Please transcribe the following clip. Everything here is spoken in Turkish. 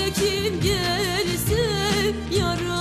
hele kim gelirse yarın